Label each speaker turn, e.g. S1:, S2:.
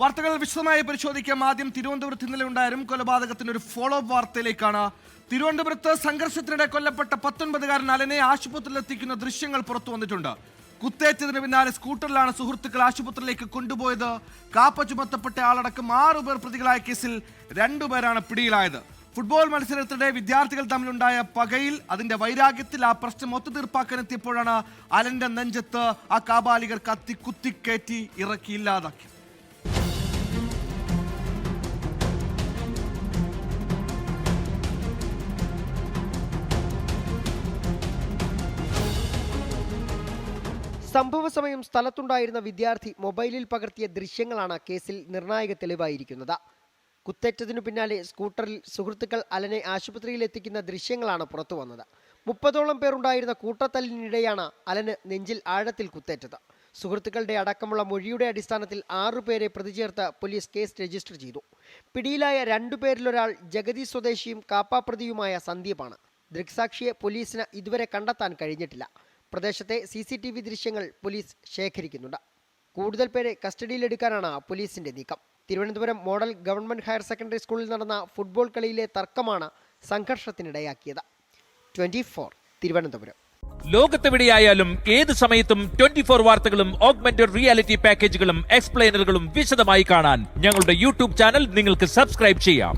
S1: വാർത്തകൾ വിശദമായി പരിശോധിക്കാം. ആദ്യം തിരുവനന്തപുരത്ത് ഇന്നലെ ഉണ്ടായാലും കൊലപാതകത്തിന്റെ ഒരു ഫോളോ അപ്പ് വാർത്തയിലേക്കാണ്. തിരുവനന്തപുരത്ത് സംഘർഷത്തിനിടെ കൊല്ലപ്പെട്ട പത്തൊൻപതുകാരൻ അലനെ ആശുപത്രിയിൽ എത്തിക്കുന്ന ദൃശ്യങ്ങൾ പുറത്തു വന്നിട്ടുണ്ട്. കുത്തേറ്റതിന് പിന്നാലെ സ്കൂട്ടറിലാണ് സുഹൃത്തുക്കൾ ആശുപത്രിയിലേക്ക് കൊണ്ടുപോയത്. കാപ്പ ചുമത്തപ്പെട്ട ആളടക്കം ആറുപേർ പ്രതികളായ കേസിൽ രണ്ടുപേരാണ് പിടിയിലായത്. ഫുട്ബോൾ മത്സരത്തിനിടെ വിദ്യാർത്ഥികൾ തമ്മിലുണ്ടായ പകയിൽ അതിന്റെ വൈരാഗ്യത്തിൽ ആ പ്രശ്നം ഒത്തുതീർപ്പാക്കാനെത്തിയപ്പോഴാണ് അലന്റെ നെഞ്ചത്ത് ആ കാബാലികർ കത്തി കുത്തിക്കയറ്റി ഇറക്കി ഇല്ലാതാക്കി.
S2: സംഭവ സമയം സ്ഥലത്തുണ്ടായിരുന്ന വിദ്യാർത്ഥി മൊബൈലിൽ പകർത്തിയ ദൃശ്യങ്ങളാണ് കേസിൽ നിർണായക തെളിവായിരിക്കുന്നത്. കുത്തേറ്റതിനു പിന്നാലെ സ്കൂട്ടറിൽ സുഹൃത്തുക്കൾ അലനെ ആശുപത്രിയിൽ എത്തിക്കുന്ന ദൃശ്യങ്ങളാണ് പുറത്തു വന്നത്. മുപ്പതോളം പേരുണ്ടായിരുന്ന കൂട്ടത്തല്ലിനിടെയാണ് അലന് നെഞ്ചിൽ ആഴത്തിൽ കുത്തേറ്റത്. സുഹൃത്തുക്കളുടെ അടക്കമുള്ള മൊഴിയുടെ അടിസ്ഥാനത്തിൽ ആറുപേരെ പ്രതി ചേർത്ത് പോലീസ് കേസ് രജിസ്റ്റർ ചെയ്തു. പിടിയിലായ രണ്ടുപേരിലൊരാൾ ജഗതി സ്വദേശിയും കാപ്പാപ്രതിയുമായ സന്ദീപാണ്. ദൃക്സാക്ഷിയെ പോലീസിന് ഇതുവരെ കണ്ടെത്താൻ കഴിഞ്ഞിട്ടില്ല. പ്രദേശത്തെ സി സി ടി വി ദൃശ്യങ്ങൾ പോലീസ് ശേഖരിക്കുന്നുണ്ട്. കൂടുതൽ പേരെ കസ്റ്റഡിയിലെടുക്കാനാണ് പോലീസിന്റെ നീക്കം. Thiruvananthapuram model government higher secondary സ്കൂളിൽ നടന്ന ഫുട്ബോൾ കളിയിലെ തർക്കമാണ് സംഘർഷത്തിനിടയാക്കിയത്. Twenty four Thiruvananthapuram.
S3: ലോകത്തെവിടെയായാലും ഏത് സമയത്തും ട്വന്റി ഫോർ വാർത്തകളും ഓഗ്മെന്റഡ് റിയാലിറ്റി പാക്കേജുകളും എക്സ്പ്ലെയിനറുകളും വിശദമായി കാണാൻ ഞങ്ങളുടെ യൂട്യൂബ് ചാനൽ നിങ്ങൾക്ക് സബ്സ്ക്രൈബ് ചെയ്യാം.